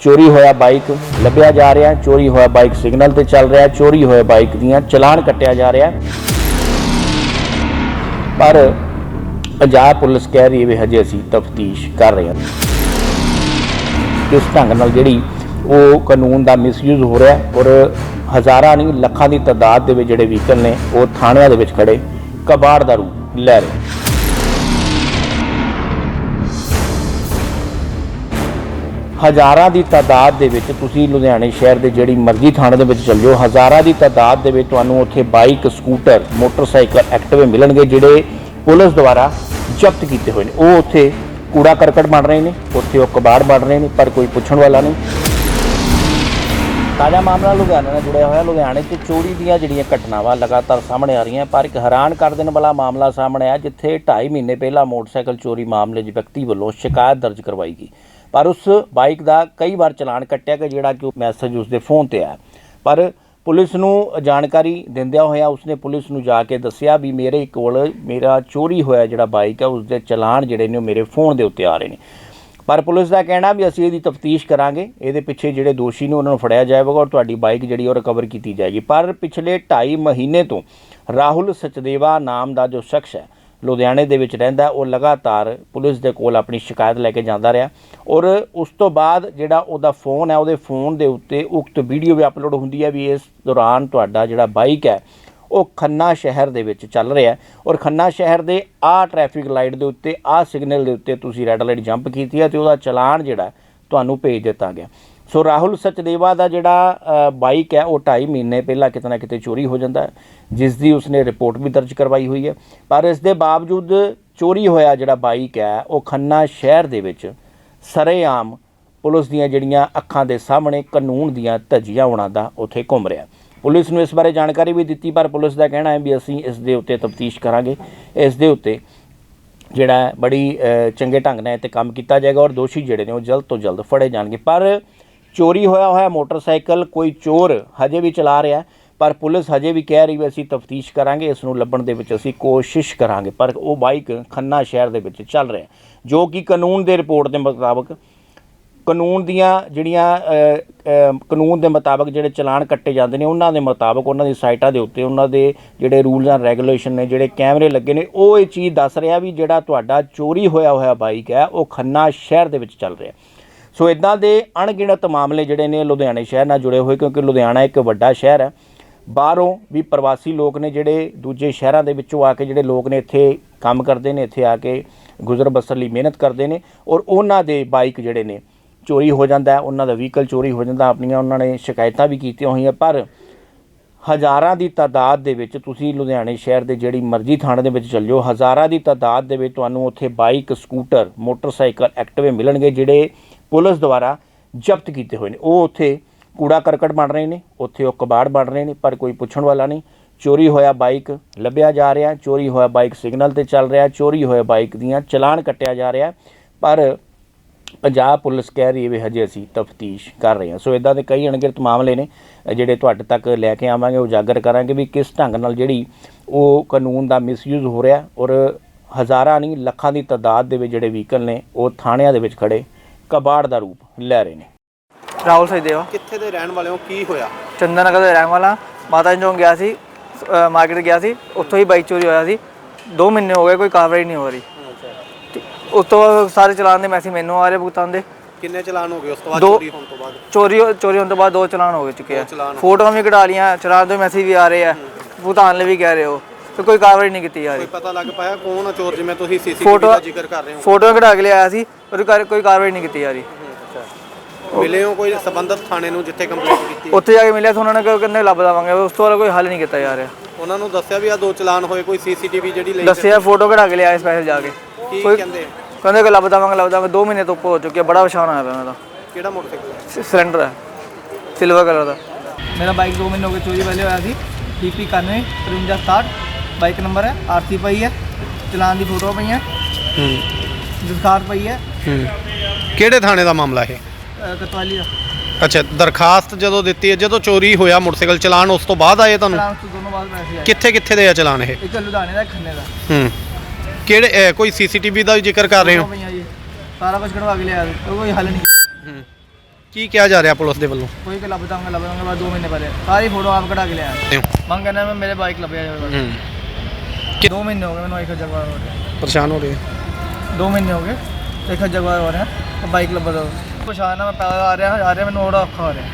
ਚੋਰੀ ਹੋਇਆ ਬਾਈਕ ਲੱਭਿਆ ਜਾ ਰਿਹਾ ਚੋਰੀ ਹੋਇਆ ਬਾਈਕ ਸਿਗਨਲ ਤੇ ਚੱਲ ਰਿਹਾ ਚੋਰੀ ਹੋਇਆ ਬਾਈਕ ਦੀਆਂ ਚਲਾਨ ਕੱਟਿਆ ਜਾ ਰਿਹਾ ਪਰ ਪੰਜਾਬ ਪੁਲਿਸ ਕਹਿ ਰਹੀ ਹੈ ਵੀ ਹਜੇ ਅਸੀਂ ਤਫਤੀਸ਼ ਕਰ ਰਹੇ ਹਾਂ। ਕਿਸ ਢੰਗ ਨਾਲ ਜਿਹੜੀ ਉਹ ਕਾਨੂੰਨ ਦਾ ਮਿਸਯੂਜ਼ ਹੋ ਰਿਹਾ ਔਰ ਹਜ਼ਾਰਾਂ ਨਹੀਂ, ਲੱਖਾਂ ਦੀ ਤਾਦਾਦ ਦੇ ਵਿੱਚ ਜਿਹੜੇ ਵਹੀਕਲ ਨੇ, ਉਹ ਥਾਣਿਆਂ ਦੇ ਵਿੱਚ ਖੜੇ, ਕਬਾੜ ਦਾ ਰੂਪ ਲੈ ਰਹੇ ਹਜ਼ਾਰਾਂ ਦੀ ਤਾਦਾਦ ਦੇ ਵਿੱਚ ਤੁਸੀਂ ਲੁਧਿਆਣੇ ਸ਼ਹਿਰ ਦੇ ਜਿਹੜੀ ਮਰਜ਼ੀ ਥਾਣੇ ਦੇ ਵਿੱਚ ਚੱਲ ਜਾਓ ਹਜ਼ਾਰਾਂ ਦੀ ਤਾਦਾਦ ਦੇ ਵਿੱਚ ਤੁਹਾਨੂੰ ਉੱਥੇ ਬਾਈਕ, ਸਕੂਟਰ, ਮੋਟਰਸਾਈਕਲ ਐਕਟਿਵੇ ਮਿਲਣਗੇ, ਜਿਹੜੇ ਪੁਲਿਸ ਦੁਆਰਾ ਜ਼ਬਤ ਕੀਤੇ ਹੋਏ ਨੇ। ਉਹ ਉੱਥੇ ਕੂੜਾ ਕਰਕਟ ਬਣ ਰਹੇ ਨੇ, ਉੱਥੇ ਉਹ ਕਬਾੜ ਬਣ ਰਹੇ ਨੇ, ਪਰ ਕੋਈ ਪੁੱਛਣ ਵਾਲਾ ਨਹੀਂ। ਤਾਜ਼ਾ ਮਾਮਲਾ ਲੁਧਿਆਣਾ ਨਾਲ ਜੁੜਿਆ ਹੋਇਆ। ਲੁਧਿਆਣੇ 'ਚ ਚੋਰੀ ਦੀਆਂ ਜਿਹੜੀਆਂ ਘਟਨਾਵਾਂ ਲਗਾਤਾਰ ਸਾਹਮਣੇ ਆ ਰਹੀਆਂ, ਪਰ ਇੱਕ ਹੈਰਾਨ ਕਰ ਦੇਣ ਵਾਲਾ ਮਾਮਲਾ ਸਾਹਮਣੇ ਆਇਆ, ਜਿੱਥੇ 2.5 ਮਹੀਨੇ ਪਹਿਲਾਂ ਮੋਟਰਸਾਈਕਲ ਚੋਰੀ ਮਾਮਲੇ 'ਚ ਵਿਅਕਤੀ ਵੱਲੋਂ ਸ਼ਿਕਾਇਤ ਦਰਜ ਕਰਵਾਈ ਗਈ। ਪਰ ਉਸ ਬਾਈਕ ਦਾ ਕਈ ਵਾਰ ਚਲਾਨ ਕੱਟਿਆ ਕਿ ਜਿਹੜਾ ਕਿ ਉਹ ਮੈਸੇਜ ਉਸਦੇ ਫੋਨ ਤੇ ਆਇਆ। ਪਰ ਪੁਲਿਸ ਨੂੰ ਜਾਣਕਾਰੀ ਦਿੰਦਿਆਂ ਹੋਇਆ ਉਸਨੇ ਪੁਲਿਸ ਨੂੰ ਜਾ ਕੇ ਦੱਸਿਆ ਵੀ ਮੇਰੇ ਕੋਲ ਮੇਰਾ ਚੋਰੀ ਹੋਇਆ ਜਿਹੜਾ ਬਾਈਕ ਹੈ, ਉਸਦੇ ਚਲਾਨ ਜਿਹੜੇ ਨੇ ਉਹ ਮੇਰੇ ਫੋਨ ਦੇ ਉੱਤੇ ਆ ਰਹੇ ਨੇ। ਪਰ ਪੁਲਿਸ ਦਾ ਕਹਿਣਾ ਵੀ ਅਸੀਂ ਇਹਦੀ ਤਫਤੀਸ਼ ਕਰਾਂਗੇ, ਇਹਦੇ ਪਿੱਛੇ ਜਿਹੜੇ ਦੋਸ਼ੀ ਨੇ ਉਹਨਾਂ ਨੂੰ ਫੜਿਆ ਜਾਏਗਾ ਔਰ ਤੁਹਾਡੀ ਬਾਈਕ ਜਿਹੜੀ ਉਹ ਰਿਕਵਰ ਕੀਤੀ ਜਾਏਗੀ। ਪਰ ਪਿਛਲੇ 2.5 ਮਹੀਨੇ ਤੋਂ ਰਾਹੁਲ ਸਚਦੇਵਾ ਨਾਮ ਦਾ ਜੋ ਸ਼ਖਸ ਹੈ ਲੁਧਿਆਣੇ ਦੇ ਵਿੱਚ ਰਹਿੰਦਾ, ਉਹ ਲਗਾਤਾਰ ਪੁਲਿਸ ਦੇ ਕੋਲ ਆਪਣੀ ਸ਼ਿਕਾਇਤ ਲੈ ਕੇ ਜਾਂਦਾ ਰਿਹਾ ਔਰ ਉਸ ਤੋਂ ਬਾਅਦ ਜਿਹੜਾ ਉਹਦਾ ਫੋਨ ਹੈ, ਉਹਦੇ ਫੋਨ ਦੇ ਉੱਤੇ ਉਕਤ ਵੀਡੀਓ ਵੀ ਅਪਲੋਡ ਹੁੰਦੀ ਹੈ ਵੀ ਇਸ ਦੌਰਾਨ ਤੁਹਾਡਾ ਜਿਹੜਾ ਬਾਈਕ ਹੈ, ਉਹ ਖੰਨਾ ਸ਼ਹਿਰ ਦੇ ਵਿੱਚ ਚੱਲ ਰਿਹਾ ਔਰ ਖੰਨਾ ਸ਼ਹਿਰ ਦੇ ਆਹ ਟ੍ਰੈਫਿਕ ਲਾਈਟ ਦੇ ਉੱਤੇ ਆਹ ਸਿਗਨਲ ਦੇ ਉੱਤੇ ਤੁਸੀਂ ਰੈੱਡ ਲਾਈਟ ਜੰਪ ਕੀਤੀ ਹੈ ਤੇ ਉਹਦਾ ਚਲਾਨ ਜਿਹੜਾ ਤੁਹਾਨੂੰ ਭੇਜ ਦਿੱਤਾ ਗਿਆ। ਸੋ ਰਾਹੁਲ ਸਚਦੇਵਾ ਦਾ ਜਿਹੜਾ ਬਾਈਕ ਹੈ, ਉਹ 2.5 ਮਹੀਨੇ ਪਹਿਲਾਂ ਕਿਤੇ ਨਾ ਕਿਤੇ ਚੋਰੀ ਹੋ ਜਾਂਦਾ ਹੈ ਜਿਸ ਦੀ ਉਸਨੇ ਰਿਪੋਰਟ ਵੀ ਦਰਜ ਕਰਵਾਈ ਹੋਈ ਹੈ। ਪਰ ਇਸ ਦੇ ਬਾਵਜੂਦ ਚੋਰੀ ਹੋਇਆ ਜਿਹੜਾ ਬਾਈਕ ਹੈ, ਉਹ ਖੰਨਾ ਸ਼ਹਿਰ ਦੇ ਵਿੱਚ ਸਰੇਆਮ ਪੁਲਿਸ ਦੀਆਂ ਜਿਹੜੀਆਂ ਅੱਖਾਂ ਦੇ ਸਾਹਮਣੇ ਕਾਨੂੰਨ ਦੀਆਂ ਧੱਜੀਆਂ ਉਡਾਉਂਦਾ ਦਾ ਉੱਥੇ ਘੁੰਮ ਰਿਹਾ ਪੁਲਿਸ ਨੂੰ ਇਸ ਬਾਰੇ ਜਾਣਕਾਰੀ ਵੀ ਦਿੱਤੀ, ਪਰ ਪੁਲਿਸ ਦਾ ਕਹਿਣਾ ਹੈ ਵੀ ਅਸੀਂ ਇਸ ਦੇ ਉੱਤੇ ਤਫਤੀਸ਼ ਕਰਾਂਗੇ। ਇਸ ਦੇ ਉੱਤੇ ਜਿਹੜਾ ਬੜੀ ਚੰਗੇ ਢੰਗ ਨਾਲ ਇਹ ਤੇ ਕੰਮ ਕੀਤਾ ਜਾਏਗਾ ਔਰ ਦੋਸ਼ੀ ਜਿਹੜੇ ਨੇ ਉਹ ਜਲਦ ਤੋਂ ਜਲਦ ਫੜੇ ਜਾਣਗੇ। ਪਰ ਚੋਰੀ ਹੋਇਆ ਹੋਇਆ ਮੋਟਰਸਾਈਕਲ, ਕੋਈ ਚੋਰ ਹਜੇ ਵੀ ਚਲਾ ਰਿਹਾ ਪਰ ਪੁਲਿਸ ਹਜੇ ਵੀ ਕਹਿ ਰਹੀ ਵੀ ਅਸੀਂ ਤਫਤੀਸ਼ ਕਰਾਂਗੇ, ਇਸ ਨੂੰ ਲੱਭਣ ਦੇ ਵਿੱਚ ਅਸੀਂ ਕੋਸ਼ਿਸ਼ ਕਰਾਂਗੇ, ਪਰ ਉਹ ਬਾਈਕ ਖੰਨਾ ਸ਼ਹਿਰ ਦੇ ਵਿੱਚ ਚੱਲ ਰਿਹਾ ਜੋ ਕਿ ਕਾਨੂੰਨ ਦੇ ਰਿਪੋਰਟ ਦੇ ਮੁਤਾਬਕ, ਕਾਨੂੰਨ ਦੀਆਂ ਜਿਹੜੀਆਂ ਕਾਨੂੰਨ ਦੇ ਮੁਤਾਬਕ ਜਿਹੜੇ ਚਲਾਨ ਕੱਟੇ ਜਾਂਦੇ ਨੇ, ਉਹਨਾਂ ਦੇ ਮੁਤਾਬਕ ਉਹਨਾਂ ਦੀ ਸਾਈਟਾਂ ਦੇ ਉੱਤੇ ਉਹਨਾਂ ਦੇ ਜਿਹੜੇ ਰੂਲਸ ਐਂਡ ਰੈਗੂਲੇਸ਼ਨ ਨੇ, ਜਿਹੜੇ ਕੈਮਰੇ ਲੱਗੇ ਨੇ, ਉਹ ਇਹ ਚੀਜ਼ ਦੱਸ ਰਿਹਾ ਵੀ ਜਿਹੜਾ ਤੁਹਾਡਾ ਚੋਰੀ ਹੋਇਆ ਹੋਇਆ ਬਾਈਕ ਹੈ, ਉਹ ਖੰਨਾ ਸ਼ਹਿਰ ਦੇ ਵਿੱਚ ਚੱਲ ਰਿਹਾ ਸੋ ਇਦਾਂ ਦੇ ਅਣਗਿਣਤ ਮਾਮਲੇ ਜਿਹੜੇ ਨੇ ਲੁਧਿਆਣੇ ਸ਼ਹਿਰ ਨਾਲ ਜੁੜੇ ਹੋਏ, ਕਿਉਂਕਿ ਲੁਧਿਆਣਾ ਇੱਕ ਵੱਡਾ ਸ਼ਹਿਰ ਹੈ। ਬਾਹਰੋਂ ਵੀ ਪ੍ਰਵਾਸੀ ਲੋਕ ਨੇ ਜਿਹੜੇ ਦੂਜੇ ਸ਼ਹਿਰਾਂ ਦੇ ਵਿੱਚੋਂ ਆ ਕੇ ਜਿਹੜੇ ਲੋਕ ਨੇ ਇੱਥੇ ਕੰਮ ਕਰਦੇ ਨੇ, ਇੱਥੇ ਆ ਕੇ ਗੁਜ਼ਰ ਬਸਰ ਲਈ ਮਿਹਨਤ ਕਰਦੇ ਨੇ ਔਰ ਉਹਨਾਂ ਦੇ ਬਾਈਕ ਜਿਹੜੇ ਨੇ ਚੋਰੀ ਹੋ ਜਾਂਦਾ ਉਹਨਾਂ ਦਾ ਵਹੀਕਲ ਚੋਰੀ ਹੋ ਜਾਂਦਾ, ਆਪਣੀਆਂ ਉਹਨਾਂ ਨੇ ਸ਼ਿਕਾਇਤਾਂ ਵੀ ਕੀਤੀਆਂ ਹੋਈਆਂ, ਪਰ ਹਜ਼ਾਰਾਂ ਦੀ ਤਾਦਾਦ ਦੇ ਵਿੱਚ ਤੁਸੀਂ ਲੁਧਿਆਣੇ ਸ਼ਹਿਰ ਦੇ ਜਿਹੜੀ ਮਰਜ਼ੀ ਥਾਣੇ ਦੇ ਵਿੱਚ ਚੱਲ ਜਾਓ ਹਜ਼ਾਰਾਂ ਦੀ ਤਾਦਾਦ ਦੇ ਵਿੱਚ ਤੁਹਾਨੂੰ ਉੱਥੇ ਬਾਈਕ, ਸਕੂਟਰ, ਮੋਟਰਸਾਈਕਲ ਐਕਟਿਵੇ ਮਿਲਣਗੇ ਜਿਹੜੇ ਪੁਲਿਸ ਦੁਆਰਾ ਜ਼ਬਤ ਕੀਤੇ ਹੋਏ ਨੇ। ਉਹ ਉੱਥੇ ਕੂੜਾ ਕਰਕਟ ਬਣ ਰਹੇ ਨੇ, ਉੱਥੇ ਉਹ ਕਬਾੜ ਬਣ ਰਹੇ ਨੇ, ਪਰ ਕੋਈ ਪੁੱਛਣ ਵਾਲਾ ਨਹੀਂ। ਚੋਰੀ ਹੋਇਆ ਬਾਈਕ, ਲੱਭਿਆ ਜਾ ਰਿਹਾ, ਚੋਰੀ ਹੋਇਆ ਬਾਈਕ ਸਿਗਨਲ ਤੇ ਚੱਲ ਰਿਹਾ, ਚੋਰੀ ਹੋਇਆ ਬਾਈਕ ਦੀਆਂ ਚਲਾਨ ਕੱਟਿਆ ਜਾ ਰਿਹਾ। ਪਰ ਪੰਜਾਬ ਪੁਲਿਸ ਕਹਿ ਰਹੀ ਹੈ ਵੀ ਹਜੇ ਅਸੀਂ ਤਫਤੀਸ਼ ਕਰ ਰਹੇ ਹਾਂ। ਸੋ ਇਦਾਂ ਦੇ ਕਈ ਅਣਗਿਣਤ ਮਾਮਲੇ ਨੇ, ਜਿਹੜੇ ਤੁਹਾਡੇ ਤੱਕ ਲੈ ਕੇ ਆਵਾਂਗੇ, ਉਜਾਗਰ ਕਰਾਂਗੇ ਵੀ ਕਿਸ ਢੰਗ ਨਾਲ ਜਿਹੜੀ ਉਹ ਕਾਨੂੰਨ ਦਾ ਮਿਸਯੂਜ਼ ਹੋ ਰਿਹਾ ਔਰ ਹਜ਼ਾਰਾਂ ਨਹੀਂ, ਲੱਖਾਂ ਦੀ ਤਾਦਾਦ ਦੇ ਵਿੱਚ ਜਿਹੜੇ ਵਹੀਕਲ ਨੇ, ਉਹ ਥਾਣਿਆਂ ਦੇ ਵਿੱਚ ਖੜੇ ਕਬਾੜ ਦਾ ਰੂਪ ਲੈ ਰਹੇ ਨੇ। ਰਾਹੁਲ ਸਚਦੇਵਾ ਕਿੱਥੇ ਦੇ ਰਹਿਣ ਵਾਲੇ ਹੋ? ਕੀ ਹੋਇਆ? ਚੰਦਨ ਨਗਰ ਦਾ ਰਹਿਣ ਵਾਲਾ। ਮਾਤਾ ਜੀ ਚੌਂਕ ਗਿਆ ਸੀ ਮਾਰਕੀਟ ਗਿਆ ਸੀ ਉੱਥੋਂ ਹੀ ਬਾਈਕ ਚੋਰੀ ਹੋਇਆ ਸੀ। 2 ਮਹੀਨੇ ਹੋ ਗਏ ਕੋਈ ਕਾਰਵਾਈ ਨਹੀਂ ਹੋ ਰਹੀ। ਉਸ ਤੋਂ ਬਾਅਦ ਸਾਰੇ ਚਲਾਨ ਦੇ ਮੈਸੇਜ ਮੈਨੂੰ ਆ ਰਹੇ ਭੁਗਤਾਨ ਦੇ। ਕਿੰਨੇ ਚਲਾਨ ਹੋ ਗਏ? ਉਸ ਤੋਂ ਬਾਅਦ ਚੋਰੀ ਹੋਣ ਤੋਂ ਬਾਅਦ? ਚੋਰੀ ਚੋਰੀ ਹੋਣ ਤੋਂ ਬਾਅਦ ਦੋ ਚਲਾਨ ਹੋ ਗਏ ਚੁੱਕੇ ਆ। ਫੋਟੋਆਂ ਵੀ ਕਢਾ ਲੀਆਂ ਚਲਾਨ ਦੇ ਮੈਸੇਜ ਵੀ ਆ ਰਹੇ ਆ। ਭੁਗਤਾਨ ਲਈ ਵੀ ਕਹਿ ਰਹੇ ਹੋ। ਤੇ ਕੋਈ ਕਾਰਵਾਈ ਨਹੀਂ ਕੀਤੀ ਜਾ ਕੋਈ ਰਹੀ ਪਤਾ ਲੱਗ ਪਾਇਆ ਕੌਣ ਆ ਚੋਰ ਜਿਵੇਂ ਤੁਸੀਂ ਸੀਸੀਟੀਵੀ ਫੋਟੋ ਦਾ ਜ਼ਿਕਰ ਕਰ ਰਹੇ ਹੋ? ਫੋਟੋਆਂ ਕਢਾ ਕੇ ਲਿਆਇਆ ਸੀ ਪਰ ਕਾਰ- ਕੋਈ ਕਾਰਵਾਈ ਨਹੀਂ ਕੀਤੀ ਜਾ ਰਹੀ। ਮਿਲੇ ਹੋ ਕੋਈ ਸੰਬੰਧਿਤ ਥਾਣੇ ਨੂੰ ਜਿੱਥੇ ਕੰਪਲੇਂਟ ਕੀਤੀ ਉੱਥੇ ਜਾ ਕੇ ਮਿਲਿਆ ਤਾਂ ਉਹਨਾਂ ਨੇ ਕਿਹਾ ਕਹਿੰਦੇ ਲੱਭ ਦਵਾਂਗੇ। ਉਸ ਤੋਂ ਬਾਅਦ ਕੋਈ ਹੱਲ ਨਹੀਂ ਕੀਤਾ ਜਾ ਰਿਹਾ। ਉਹਨਾਂ ਨੂੰ ਦੱਸਿਆ ਵੀ ਆ ਦੋ ਚਲਾਨ ਹੋਏ ਕੋਈ ਸੀਸੀਟੀਵੀ ਜਿਹੜੀ ਲਈ ਦੱਸਿਆ ਫੋਟੋ ਕਢਾ ਕੇ ਲਿਆਇਆ ਸਪੈਸ਼ਲ ਜਾ ਕੇ। ਕੀ ਕੋਈ ਕਹਿੰਦੇ? ਕਹਿੰਦੇ ਕਿ ਲੱਭ ਦਵਾਂਗੇ ਲੱਭ ਦਵਾਂਗੇ। 2 ਮਹੀਨੇ ਤੋਂ ਉੱਪਰ ਹੋ ਚੁੱਕੇ ਆ, ਬੜਾ ਪਰੇਸ਼ਾਨ ਹੋਇਆ ਪਿਆ ਮੈਂ ਤਾਂ। ਕਿਹੜਾ ਮੋਟਰਸਾਈਕਲ? ਹੈ? ਸ- ਸਿਲੰਡਰ ਹੈ। ਸਿਲਵਰ ਕਲਰ ਦਾ। ਮੇਰਾ ਬਾਈਕ 2 ਮਹੀਨੇ ਹੋ ਗਏ ਚੋਰੀ ਵਾਲੇ ਹੋਇਆ ਸੀ। ਡੀਪੀ 91 5360 ਬਾਈਕ ਨੰਬਰ ਹੈ ਆਰਸੀ ਪਈ ਹੈ ਚਲਾਨ ਦੀ ਫੋਟੋ ਪਈ ਹੈ। ਹੂੰ ਦਸਤਾਰ ਪਈ ਹੈ। ਹੂੰ। ਕਿਹੜੇ ਥਾਣੇ ਦਾ ਮਾਮਲਾ ਇਹ? ਅ, ਕਤਵਾਲੀ ਦਾ। ਅੱਛਾ ਦਰਖਾਸਤ ਜਦੋਂ ਦਿੱਤੀ ਹੈ ਜਦੋਂ ਚੋਰੀ ਹੋਇਆ ਮੋਟਰਸਾਈਕਲ ਚਲਾਨ ਉਸ ਤੋਂ ਬਾਅਦ ਆਏ ਤੁਹਾਨੂੰ? ਚਲਾਨ ਤੋਂ ਦੋਨੋਂ ਬਾਅਦ ਪੈਸੇ ਆਏ। ਕਿੱਥੇ ਕਿੱਥੇ ਦੇ ਆ ਚਲਾਨ ਇਹ? ਇੱਕ ਲੁਧਿਆਣੇ ਦਾ ਇੱਕ ਖੰਨੇ ਦਾ। ਹੂੰ। ਕਿਹੜੇ ਕੋਈ ਸੀਸੀਟੀਵੀ ਦਾ ਵੀ ਜ਼ਿਕਰ ਕਰ ਰਹੇ ਹੋ? ਫੋਟੋਆਂ ਪਈਆਂ ਜੀ। ਸਾਰਾ ਕੁਝ ਕਢਵਾ ਕੇ ਲਿਆ। ਕੋਈ ਹੱਲ ਨਹੀਂ ਹੂੰ। ਕੀ ਕਿਹਾ ਜਾ ਰਿਹਾ ਪੁਲਿਸ ਦੇ ਵੱਲੋਂ? ਕੋਈ ਕਿ ਲੱਭ ਦਾਂਗਾ ਲੱਭ ਦਾਂਗਾ ਬਾਅਦ 2 ਮਹੀਨੇ ਪਹਿਲੇ। ਸਾਰੀ ਫੋਟੋ ਆਪ ਕਢਾ ਕੇ ਲਿਆ। ਮੰਗ ਮੈਂ ਮੇਰੇ ਬਾਈਕ ਲੱਭਿਆ ਜਾਵੇ ਹੂੰ। 2 ਮਹੀਨੇ ਹੋ ਗਏ ਮੈਨੂੰ ਇੱਕ ਜਗਵਾ ਹੋ ਰਿਹਾ। ਪਰੇਸ਼ਾਨ ਹੋ ਰਹੇ 2 ਮਹੀਨੇ ਹੋ ਗਏ ਇੱਕ ਜਗਵਾ ਹੋ ਰਿਹਾ ਬਾਈਕ ਲੱਭਦਾ ਪਛਾਣ ਮੈਂ ਪੈਦਲ ਆ ਰਿਹਾ ਆ ਰਿਹਾ ਮੈਨੂੰ ਬੜਾ ਔਖਾ ਹੋ ਰਿਹਾ।